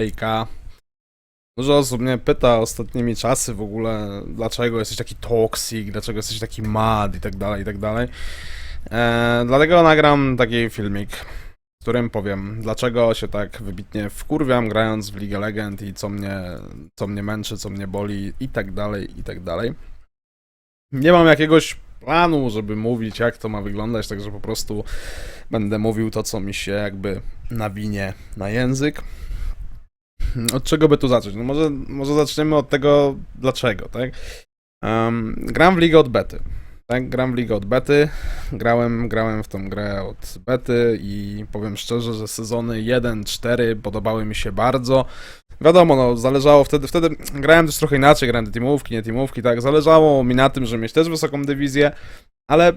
Ejka. Dużo osób mnie pyta ostatnimi czasy w ogóle, dlaczego jesteś taki toxic, dlaczego jesteś taki mad i tak dalej, i tak dalej. E, dlatego nagram taki filmik, w którym powiem, dlaczego się tak wybitnie wkurwiam grając w League of Legend i co mnie, co mnie męczy, co mnie boli i tak dalej, i tak dalej. Nie mam jakiegoś planu, żeby mówić, jak to ma wyglądać, także po prostu będę mówił to, co mi się jakby nawinie na język. Od czego by tu zacząć? No może, może zaczniemy od tego, dlaczego, tak? Um, gram w ligę od bety. Tak, gram w ligę od bety. Grałem, grałem w tą grę od bety i powiem szczerze, że sezony 1-4 podobały mi się bardzo. Wiadomo, no, zależało wtedy, wtedy grałem też trochę inaczej, grałem te teamówki, nie teamówki, tak, zależało mi na tym, żeby mieć też wysoką dywizję, ale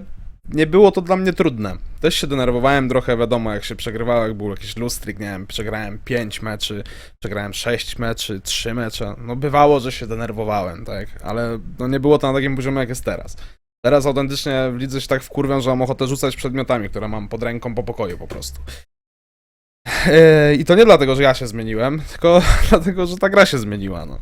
nie było to dla mnie trudne. Też się denerwowałem trochę, wiadomo, jak się przegrywało, jak był jakiś lustrik, nie wiem, przegrałem 5 meczy, przegrałem 6 meczy, 3 mecze, no bywało, że się denerwowałem, tak, ale no nie było to na takim poziomie, jak jest teraz. Teraz autentycznie w lidze się tak wkurwiam, że mam ochotę rzucać przedmiotami, które mam pod ręką po pokoju po prostu. Yy, I to nie dlatego, że ja się zmieniłem, tylko dlatego, że ta gra się zmieniła, no.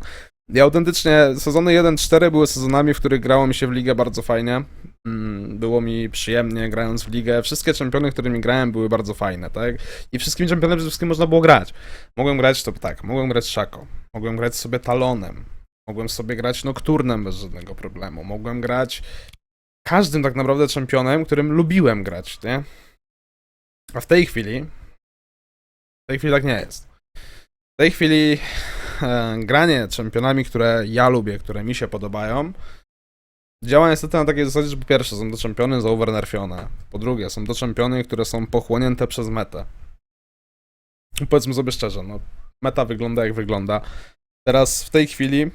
I autentycznie sezony 1-4 były sezonami, w których grało mi się w ligę bardzo fajnie. Mm, Było mi przyjemnie grając w ligę. Wszystkie czempiony, którymi grałem, były bardzo fajne, tak? I wszystkimi czempionami przede wszystkim można było grać. Mogłem grać to tak, mogłem grać Szako, mogłem grać sobie Talonem, mogłem sobie grać Nocturnem bez żadnego problemu, mogłem grać każdym tak naprawdę czempionem, którym lubiłem grać, nie? A w tej chwili w tej chwili tak nie jest. W tej chwili granie czempionami, które ja lubię, które mi się podobają, działa niestety na takiej zasadzie, że po pierwsze są to czempiony zaovernerfione, po drugie są to czempiony, które są pochłonięte przez metę. Powiedzmy sobie szczerze, no meta wygląda jak wygląda. Teraz w tej chwili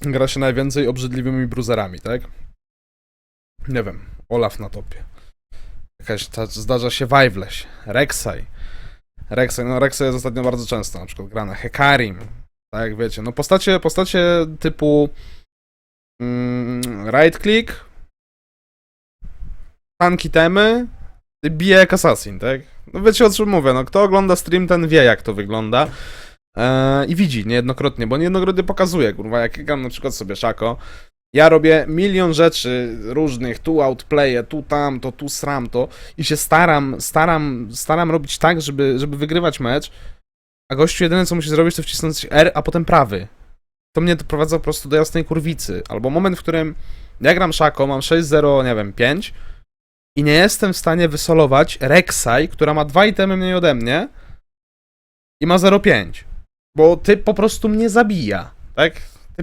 gra się najwięcej obrzydliwymi bruzerami, tak? Nie wiem, Olaf na topie. Jakaś ta, zdarza się Wajwleś, Rek'Sai. Rek'Sai, no Rek'Sai jest ostatnio bardzo często, na przykład grane Hekarim, tak wiecie, no postacie, postacie typu mm, right click, tanki temy, bije jak assassin, tak? No wiecie o czym mówię, no kto ogląda stream, ten wie jak to wygląda. Eee, I widzi niejednokrotnie, bo niejednokrotnie pokazuje, kurwa, jak gram na przykład sobie Szako, ja robię milion rzeczy różnych, tu outplaye, tu tamto, tu sram to i się staram, staram, staram robić tak, żeby, żeby wygrywać mecz, a gościu jedyne co musi zrobić to wcisnąć R, a potem prawy. To mnie doprowadza po prostu do jasnej kurwicy. Albo moment, w którym ja gram Szako, mam 6-0, nie wiem, 5 i nie jestem w stanie wysolować Rek'Sai, która ma dwa itemy mniej ode mnie i ma 0,5. Bo ty po prostu mnie zabija, tak?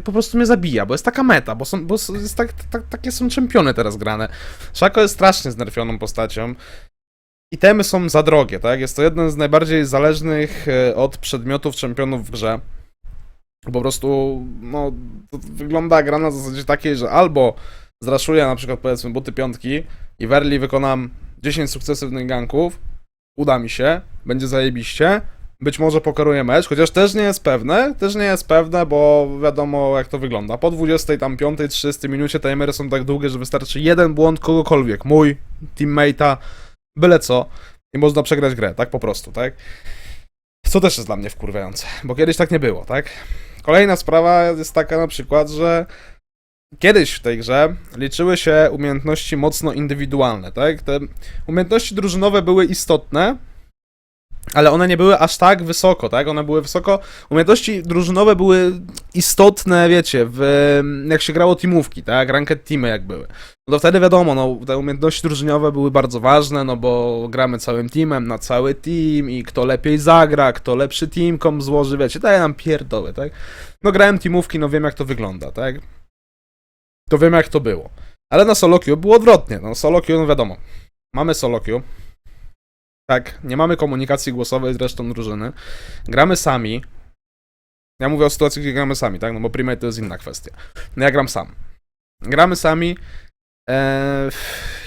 Po prostu mnie zabija, bo jest taka meta, bo, są, bo jest tak, tak, takie są czempiony teraz grane. Szako jest strasznie znerfioną postacią. Itemy są za drogie, tak? Jest to jeden z najbardziej zależnych e, od przedmiotów czempionów w grze. Po prostu, no, wygląda gra na zasadzie takiej, że albo zraszuję na przykład powiedzmy buty piątki i w early wykonam 10 sukcesywnych ganków, uda mi się, będzie zajebiście, być może pokoruję mecz, chociaż też nie jest pewne, też nie jest pewne, bo wiadomo jak to wygląda. Po 20, tam 5, 30 minucie timery są tak długie, że wystarczy jeden błąd kogokolwiek, mój, teammate'a, byle co i można przegrać grę, tak po prostu, tak? Co też jest dla mnie wkurwiające, bo kiedyś tak nie było, tak? Kolejna sprawa jest taka na przykład, że kiedyś w tej grze liczyły się umiejętności mocno indywidualne, tak? Te umiejętności drużynowe były istotne, ale one nie były aż tak wysoko, tak? One były wysoko. Umiejętności drużynowe były istotne, wiecie, w, jak się grało teamówki, tak? Ranked teamy jak były. No to wtedy wiadomo, no, te umiejętności drużynowe były bardzo ważne, no bo gramy całym teamem na cały team i kto lepiej zagra, kto lepszy teamkom złoży, wiecie, daje nam pierdoły, tak? No grałem teamówki, no wiem jak to wygląda, tak? To wiem jak to było. Ale na solo queue było odwrotnie, no solo queue, no wiadomo. Mamy solo queue, tak, nie mamy komunikacji głosowej z resztą drużyny. Gramy sami. Ja mówię o sytuacji, gdzie gramy sami, tak? No bo primate to jest inna kwestia. No ja gram sam. Gramy sami e,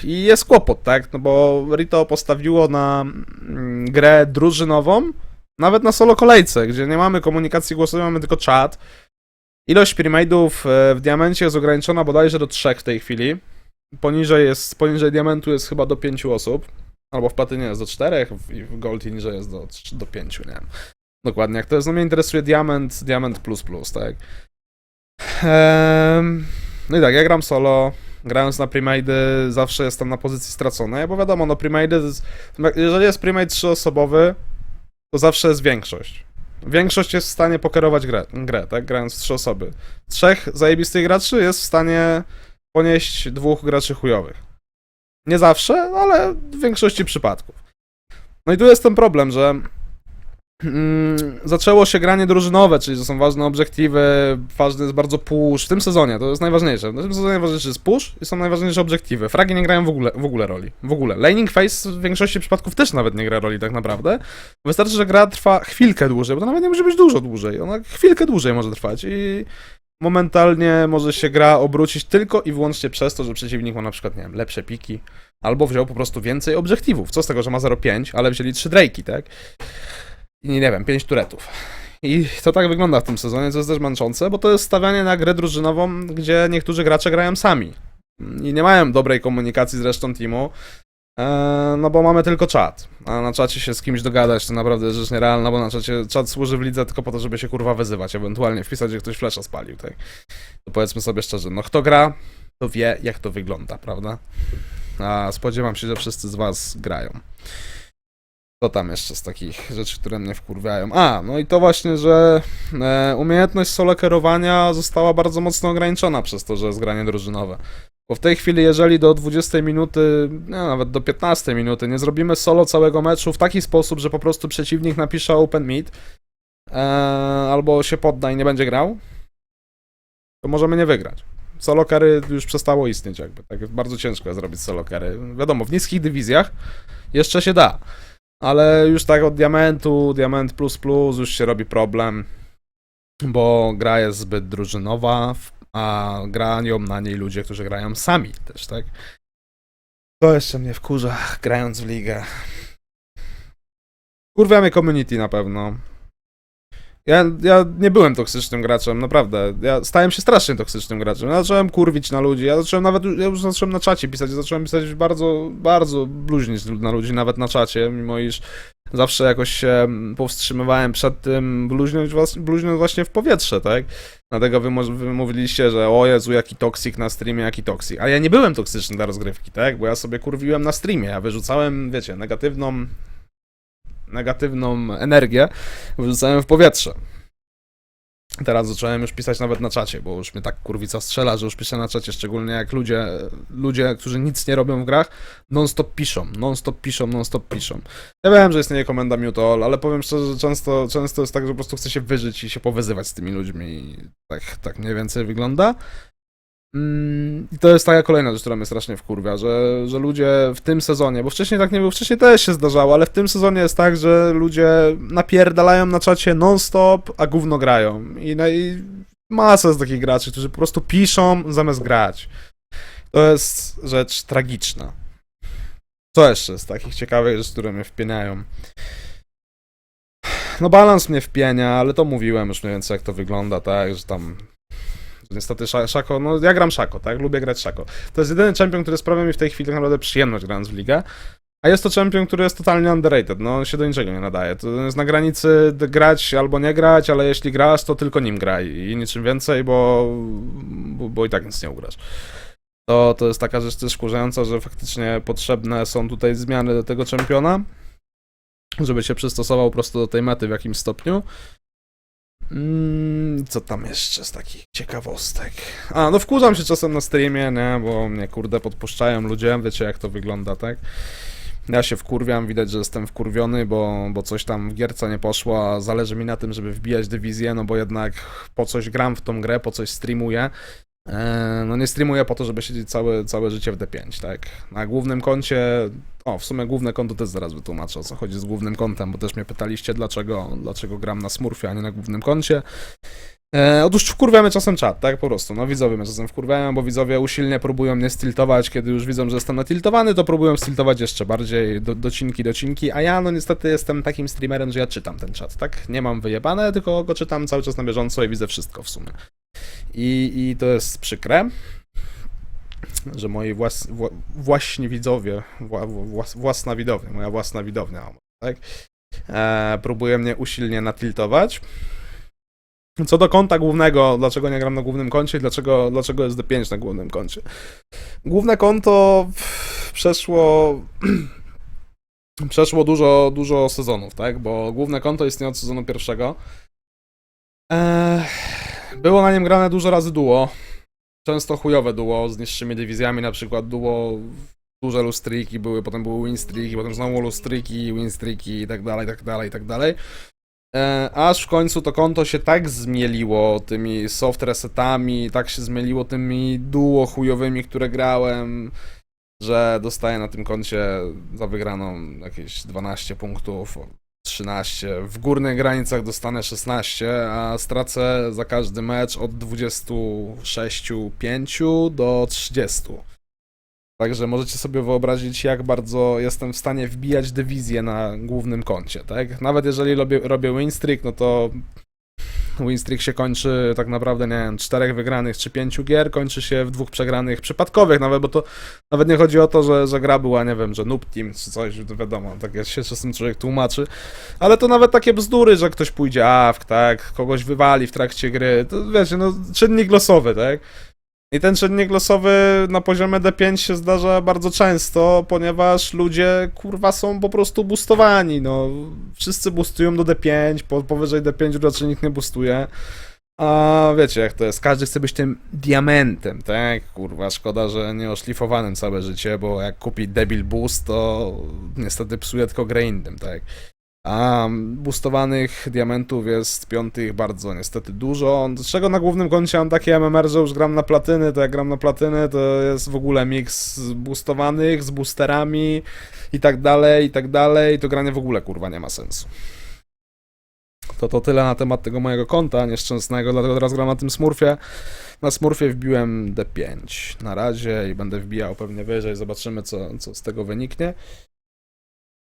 i jest kłopot, tak? No bo Rito postawiło na mm, grę drużynową, nawet na solo kolejce, gdzie nie mamy komunikacji głosowej, mamy tylko czat. Ilość primate'ów e, w diamencie jest ograniczona bodajże do trzech w tej chwili. Poniżej jest, poniżej diamentu jest chyba do pięciu osób. Albo w platynie jest do czterech, w- i w gold niżej jest do, do pięciu, nie wiem. Dokładnie, jak to jest, no mnie interesuje diament, diament plus plus, tak. Ehm, no i tak, ja gram solo, grając na primady zawsze jestem na pozycji straconej, bo wiadomo, no primady, jeżeli jest primate trzyosobowy, to zawsze jest większość. Większość jest w stanie pokierować grę, grę tak, grając w trzy osoby. Trzech zajebistych graczy jest w stanie ponieść dwóch graczy chujowych. Nie zawsze, ale w większości przypadków. No i tu jest ten problem, że mm, zaczęło się granie drużynowe, czyli to są ważne obiektywy, ważny jest bardzo push. W tym sezonie to jest najważniejsze. W tym sezonie najważniejszy jest push i są najważniejsze obiektywy. Fragi nie grają w ogóle, w ogóle roli. W ogóle. Laning phase w większości przypadków też nawet nie gra roli tak naprawdę. Wystarczy, że gra trwa chwilkę dłużej, bo to nawet nie musi być dużo dłużej. Ona chwilkę dłużej może trwać i momentalnie może się gra obrócić tylko i wyłącznie przez to, że przeciwnik ma na przykład, nie wiem, lepsze piki, albo wziął po prostu więcej obiektywów. Co z tego, że ma 0,5, ale wzięli 3 Drake'i, tak? I nie wiem, 5 turetów. I to tak wygląda w tym sezonie, co jest też męczące, bo to jest stawianie na grę drużynową, gdzie niektórzy gracze grają sami. I nie mają dobrej komunikacji z resztą teamu, no bo mamy tylko czat. A na czacie się z kimś dogadać to naprawdę rzecz nierealna, bo na czacie czat służy w lidze tylko po to, żeby się kurwa wyzywać, ewentualnie wpisać, że ktoś flesza spalił, tak? To powiedzmy sobie szczerze, no kto gra, to wie jak to wygląda, prawda? A spodziewam się, że wszyscy z was grają. Co tam jeszcze z takich rzeczy, które mnie wkurwiają? A, no i to właśnie, że e, umiejętność solo kierowania została bardzo mocno ograniczona przez to, że jest granie drużynowe. Bo w tej chwili, jeżeli do 20 minuty, nie, nawet do 15 minuty nie zrobimy solo całego meczu w taki sposób, że po prostu przeciwnik napisze open mid, e, albo się podda i nie będzie grał, to możemy nie wygrać. Solo carry już przestało istnieć jakby. Tak bardzo ciężko zrobić solo carry. Wiadomo, w niskich dywizjach jeszcze się da. Ale już tak od diamentu, diament plus plus już się robi problem, bo gra jest zbyt drużynowa, w- a grają na niej ludzie, którzy grają sami też, tak? To jeszcze mnie wkurza, grając w ligę. Kurwia mnie community na pewno. Ja, ja nie byłem toksycznym graczem, naprawdę. Ja stałem się strasznie toksycznym graczem. Ja zacząłem kurwić na ludzi, ja zacząłem nawet, ja już zacząłem na czacie pisać, ja zacząłem pisać bardzo, bardzo bluźnić na ludzi, nawet na czacie, mimo iż zawsze jakoś się powstrzymywałem przed tym bluźniąc, bluźniąc właśnie w powietrze, tak? Dlatego wy, wy mówiliście, że o Jezu, jaki toksik na streamie, jaki toksik. A ja nie byłem toksyczny dla rozgrywki, tak? Bo ja sobie kurwiłem na streamie, ja wyrzucałem, wiecie, negatywną negatywną energię wyrzucałem w powietrze. Teraz zacząłem już pisać nawet na czacie, bo już mnie tak kurwica strzela, że już piszę na czacie, szczególnie jak ludzie, ludzie, którzy nic nie robią w grach, non-stop piszą, non-stop piszą, non-stop piszą. Ja wiem, że istnieje komenda mute all, ale powiem szczerze, że często, często jest tak, że po prostu chcę się wyżyć i się powyzywać z tymi ludźmi i tak, tak mniej więcej wygląda. Mm, I to jest taka kolejna rzecz, która mnie strasznie wkurwia, że, że ludzie w tym sezonie, bo wcześniej tak nie było, wcześniej też się zdarzało, ale w tym sezonie jest tak, że ludzie napierdalają na czacie non-stop, a gówno grają. I, no, i masa jest takich graczy, którzy po prostu piszą zamiast grać. To jest rzecz tragiczna. Co jeszcze z takich ciekawych rzeczy, które mnie wpieniają? No balans mnie wpienia, ale to mówiłem już mniej więcej jak to wygląda, tak, że tam niestety Sza- Szako, no ja gram Szako, tak, lubię grać Szako. To jest jedyny champion, który sprawia mi w tej chwili tak naprawdę przyjemność grając w ligę, a jest to champion, który jest totalnie underrated, no on się do niczego nie nadaje. To jest na granicy grać albo nie grać, ale jeśli grasz, to tylko nim graj i niczym więcej, bo, bo, bo i tak nic nie ugrasz. To, to jest taka rzecz też wkurzająca, że faktycznie potrzebne są tutaj zmiany do tego czempiona, żeby się przystosował po prostu do tej mety w jakimś stopniu. Mm, co tam jeszcze z takich ciekawostek? A, no wkurzam się czasem na streamie, nie, bo mnie kurde podpuszczają ludzie, wiecie jak to wygląda, tak? Ja się wkurwiam, widać, że jestem wkurwiony, bo, bo coś tam w gierce nie poszło, a zależy mi na tym, żeby wbijać dywizję, no bo jednak po coś gram w tą grę, po coś streamuję. Eee, no nie streamuję po to, żeby siedzieć całe, całe życie w D5, tak? Na głównym koncie, o w sumie główne konto też zaraz wytłumaczę o co chodzi z głównym kontem, bo też mnie pytaliście dlaczego, dlaczego gram na smurfie, a nie na głównym koncie. E, otóż wkurwiamy czasem czat, tak? Po prostu. No widzowie mnie czasem wkurwiają, bo widzowie usilnie próbują mnie stiltować, kiedy już widzą, że jestem natiltowany, to próbują stiltować jeszcze bardziej, do, docinki, docinki, a ja no niestety jestem takim streamerem, że ja czytam ten czat, tak? Nie mam wyjebane, tylko go czytam cały czas na bieżąco i widzę wszystko w sumie. I, i to jest przykre, że moi włas, wła, właśnie widzowie, wła, wła, własna widownia, moja własna widownia, tak? e, próbuje mnie usilnie natiltować. Co do konta głównego, dlaczego nie gram na głównym koncie i dlaczego, dlaczego jest D5 na głównym koncie. Główne konto przeszło przeszło dużo, dużo sezonów, tak? Bo główne konto istnieje od sezonu pierwszego. Eee, było na nim grane dużo razy duo. Często chujowe duo z niższymi dywizjami, na przykład duo duże lustriki były, potem były winstriki, potem znowu lustriki, winstriki i tak dalej, tak dalej, tak dalej. E, aż w końcu to konto się tak zmieliło tymi soft resetami, tak się zmieliło tymi duo chujowymi, które grałem, że dostaję na tym koncie za wygraną jakieś 12 punktów, 13. W górnych granicach dostanę 16, a stracę za każdy mecz od 26, 5 do 30. Także możecie sobie wyobrazić, jak bardzo jestem w stanie wbijać dywizję na głównym koncie, tak? Nawet jeżeli robię, robię winstreak, no to winstreak się kończy tak naprawdę, nie wiem, czterech wygranych czy pięciu gier, kończy się w dwóch przegranych przypadkowych nawet, bo to nawet nie chodzi o to, że, że gra była, nie wiem, że noob team czy coś, wiadomo, tak się czasem człowiek tłumaczy, ale to nawet takie bzdury, że ktoś pójdzie awk, tak, kogoś wywali w trakcie gry, to wiecie, no czynnik losowy, tak? I ten czynnik losowy na poziomie D5 się zdarza bardzo często, ponieważ ludzie kurwa są po prostu boostowani. No, wszyscy boostują do D5, po, powyżej D5 raczej nikt nie boostuje. A wiecie jak to jest, każdy chce być tym diamentem, tak? Kurwa, szkoda, że nie oszlifowanym całe życie, bo jak kupi debil boost, to niestety psuje tylko grę innym, tak? A boostowanych diamentów jest piątych bardzo niestety dużo. Z czego na głównym koncie mam takie MMR, że już gram na platyny, to jak gram na platyny, to jest w ogóle miks boostowanych, z boosterami i tak dalej, i tak dalej. To granie w ogóle kurwa nie ma sensu. To to tyle na temat tego mojego konta nieszczęsnego, dlatego teraz gram na tym smurfie. Na smurfie wbiłem D5 na razie i będę wbijał pewnie wyżej, zobaczymy co, co z tego wyniknie.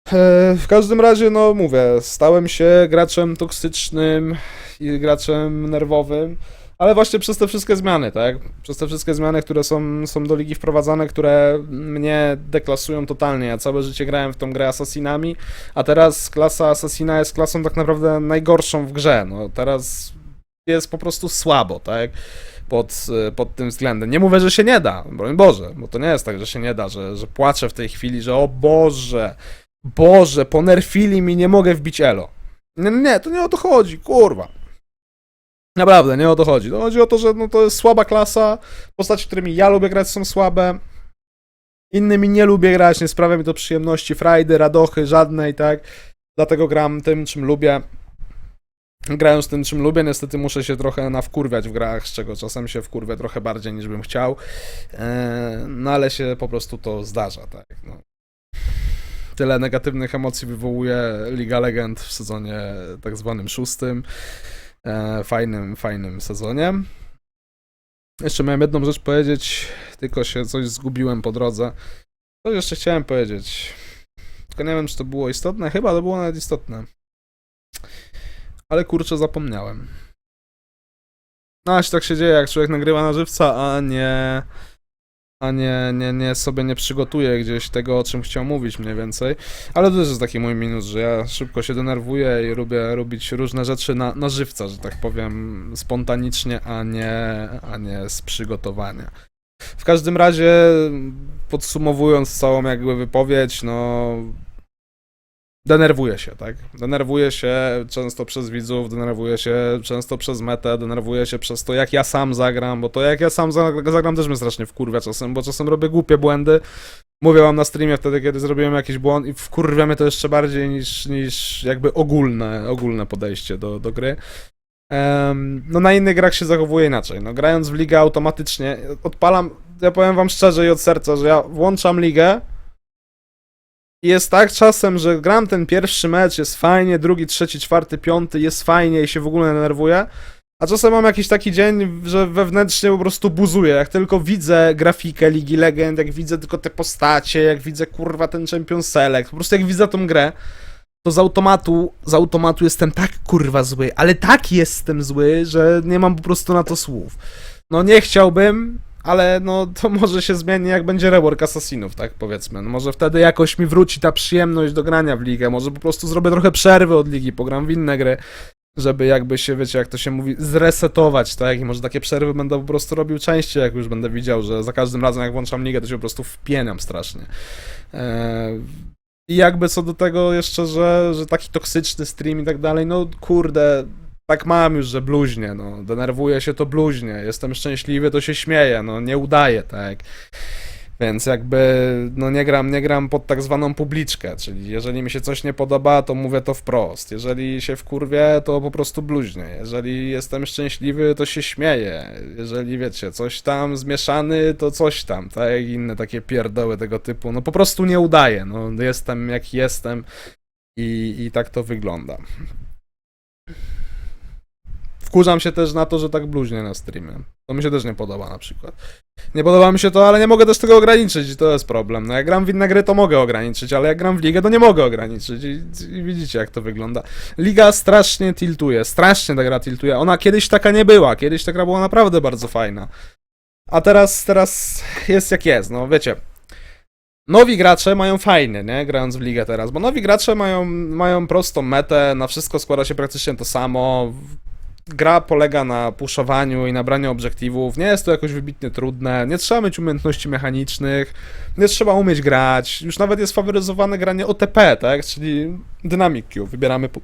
E, W każdym razie, no mówię, stałem się graczem toksycznym i graczem nerwowym, ale właśnie przez te wszystkie zmiany, tak? Przez te wszystkie zmiany, które są, są do ligi wprowadzane, które mnie deklasują totalnie. Ja całe życie grałem w tą grę asasinami, a teraz klasa asasina jest klasą tak naprawdę najgorszą w grze. No teraz jest po prostu słabo, tak? Pod, e, pod tym względem. Nie mówię, że się nie da, broń Boże, bo to nie jest tak, że się nie da, że, że płaczę w tej chwili, że o Boże, Boże, ponerfili mi, nie mogę wbić elo. Nie, nie, to nie o to chodzi, kurwa. Naprawdę, nie o to chodzi. Chodzi o to, że no, to jest słaba klasa, postaci, którymi ja lubię grać są słabe, innymi nie lubię grać, nie sprawia mi to przyjemności, frajdy, radochy, żadnej, tak? Dlatego gram tym, czym lubię. Grając tym, czym lubię, niestety muszę się trochę nawkurwiać w grach, z czego czasem się wkurwię trochę bardziej niż bym chciał. Eee, no ale się po prostu to zdarza, tak? No tyle negatywnych emocji wywołuje Liga Legend w sezonie tak zwanym szóstym. E, fajnym, fajnym sezonie. Jeszcze miałem jedną rzecz powiedzieć, tylko się coś zgubiłem po drodze. Coś jeszcze chciałem powiedzieć. Tylko nie wiem, czy to było istotne. Chyba to było nawet istotne. Ale kurczę, zapomniałem. No, aż tak się dzieje, jak człowiek nagrywa na żywca, a nie a nie, nie, nie sobie nie przygotuję gdzieś tego, o czym chciał mówić mniej więcej. Ale to też jest taki mój minus, że ja szybko się denerwuję i lubię robić różne rzeczy na, na żywca, że tak powiem, spontanicznie, a nie, a nie z przygotowania. W każdym razie, podsumowując całą jakby wypowiedź, no denerwuję się, tak? Denerwuję się często przez widzów, denerwuję się często przez metę, denerwuję się przez to, jak ja sam zagram, bo to jak ja sam za- zagram też mnie strasznie wkurwia czasem, bo czasem robię głupie błędy. Mówię wam na streamie wtedy, kiedy zrobiłem jakiś błąd i wkurwia mnie to jeszcze bardziej niż, niż jakby ogólne, ogólne podejście do, do gry. Em, no na innych grach się zachowuję inaczej. No grając w ligę automatycznie, odpalam, ja powiem wam szczerze i od serca, że ja włączam ligę, jest tak czasem, że gram ten pierwszy mecz, jest fajnie, drugi, trzeci, czwarty, piąty, jest fajnie i się w ogóle denerwuję. A czasem mam jakiś taki dzień, że wewnętrznie po prostu buzuję. Jak tylko widzę grafikę Ligi Legend, jak widzę tylko te postacie, jak widzę kurwa ten Champion Select, po prostu jak widzę tą grę, to z automatu, z automatu jestem tak kurwa zły, ale tak jestem zły, że nie mam po prostu na to słów. No nie chciałbym, Ale no to może się zmieni, jak będzie rework Assassinów, tak powiedzmy. No, może wtedy jakoś mi wróci ta przyjemność do grania w ligę. Może po prostu zrobię trochę przerwy od ligi, pogram w inne gry, żeby jakby się, wiecie, jak to się mówi, zresetować, tak? I może takie przerwy będę po prostu robił częściej, jak już będę widział, że za każdym razem, jak włączam ligę, to się po prostu wpieniam strasznie. Eee, I jakby co do tego jeszcze, że, że taki toksyczny stream i tak dalej, no kurde, tak mam już, że bluźnie, no, denerwuję się, to bluźnie, jestem szczęśliwy, to się śmieję, no, nie udaję, tak. Więc jakby, no nie gram, nie gram pod tak zwaną publiczkę, czyli jeżeli mi się coś nie podoba, to mówię to wprost. Jeżeli się wkurwię, to po prostu bluźnię. Jeżeli jestem szczęśliwy, to się śmieję. Jeżeli wiecie, coś tam zmieszany, to coś tam, tak? Inne takie pierdoły tego typu. No po prostu nie udaję, no jestem jak jestem i, i tak to wygląda. Wkurzam się też na to, że tak bluźnie na streamie. To mi się też nie podoba na przykład. Nie podoba mi się to, ale nie mogę też tego ograniczyć i to jest problem. No jak gram w inne gry, to mogę ograniczyć, ale jak gram w ligę, to nie mogę ograniczyć i, i widzicie jak to wygląda. Liga strasznie tiltuje, strasznie ta gra tiltuje. Ona kiedyś taka nie była, kiedyś ta gra była naprawdę bardzo fajna. A teraz, teraz jest jak jest, no wiecie. Nowi gracze mają fajnie, nie? Grając w ligę teraz, bo nowi gracze mają, mają prostą metę, na wszystko składa się praktycznie to samo. Gra polega na puszowaniu i nabraniu obiektywów. Nie jest to jakoś wybitnie trudne. Nie trzeba mieć umiejętności mechanicznych. Nie trzeba umieć grać. Już nawet jest faworyzowane granie OTP, tak? Czyli Dynamic Queue. Wybieramy, po-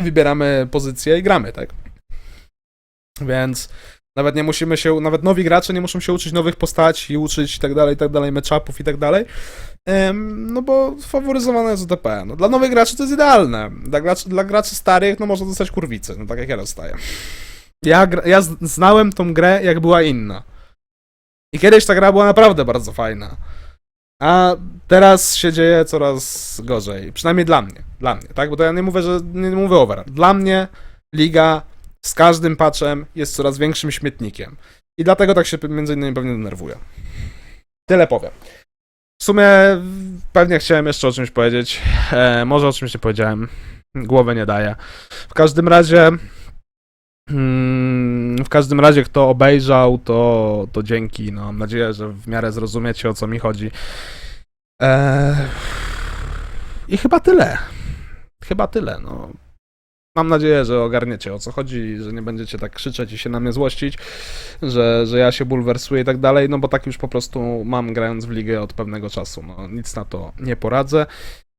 wybieramy pozycję i gramy, tak? Więc nawet nie musimy się, nawet nowi gracze nie muszą się uczyć nowych postaci, uczyć i tak dalej, i tak dalej, matchupów i tak dalej. No bo faworyzowane jest OTP. No, dla nowych graczy to jest idealne. Dla graczy, dla graczy starych, no można dostać kurwicy, no tak jak ja dostaję. Ja, ja znałem tą grę, jak była inna. I kiedyś ta gra była naprawdę bardzo fajna. A teraz się dzieje coraz gorzej. Przynajmniej dla mnie. Dla mnie, tak? Bo to ja nie mówię, że nie mówię over. Dla mnie liga z każdym patchem jest coraz większym śmietnikiem. I dlatego tak się między innymi pewnie denerwuję. Tyle powiem. W sumie pewnie chciałem jeszcze o czymś powiedzieć. E, może o czymś nie powiedziałem. Głowy nie daję. W każdym razie. mm, W każdym razie, kto obejrzał, to, to dzięki. No, mam nadzieję, że w miarę zrozumiecie o co mi chodzi. E, I chyba tyle. Chyba tyle. No. Mam nadzieję, że ogarniecie o co chodzi, że nie będziecie tak krzyczeć i się na mnie złościć, że, że ja się bulwersuję i tak dalej, no bo tak już po prostu mam grając w ligę od pewnego czasu. No, nic na to nie poradzę.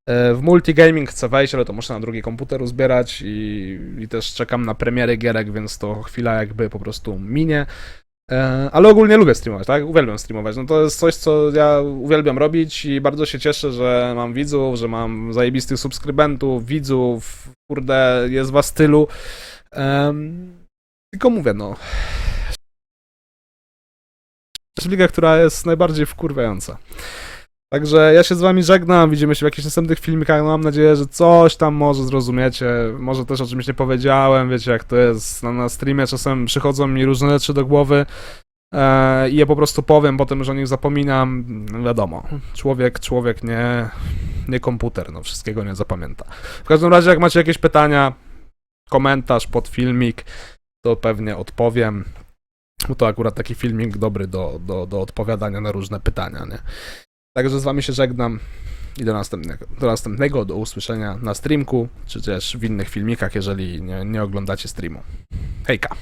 E, W multigaming chcę wejść, ale to muszę na drugi komputer uzbierać i, i też czekam na premiery gierek, więc to chwila jakby po prostu minie. E, Ale ogólnie lubię streamować, tak? Uwielbiam streamować. No to jest coś, co ja uwielbiam robić i bardzo się cieszę, że mam widzów, że mam zajebistych subskrybentów, widzów, kurde, jest was tylu. Em, Tylko mówię, no. Liga, która jest najbardziej wkurwiająca. Także ja się z wami żegnam, widzimy się w jakichś następnych filmikach, no mam nadzieję, że coś tam może zrozumiecie, może też o czymś nie powiedziałem, wiecie jak to jest, na, na streamie czasem przychodzą mi różne rzeczy do głowy e, i je po prostu powiem, potem już o nich zapominam, wiadomo, człowiek, człowiek nie, nie komputer, no wszystkiego nie zapamięta. W każdym razie jak macie jakieś pytania, komentarz pod filmik, to pewnie odpowiem, bo to akurat taki filmik dobry do, do, do odpowiadania na różne pytania, nie? Także z wami się żegnam i do następnego, do następnego, do usłyszenia na streamku, czy też w innych filmikach, jeżeli nie, nie oglądacie streamu. Hejka!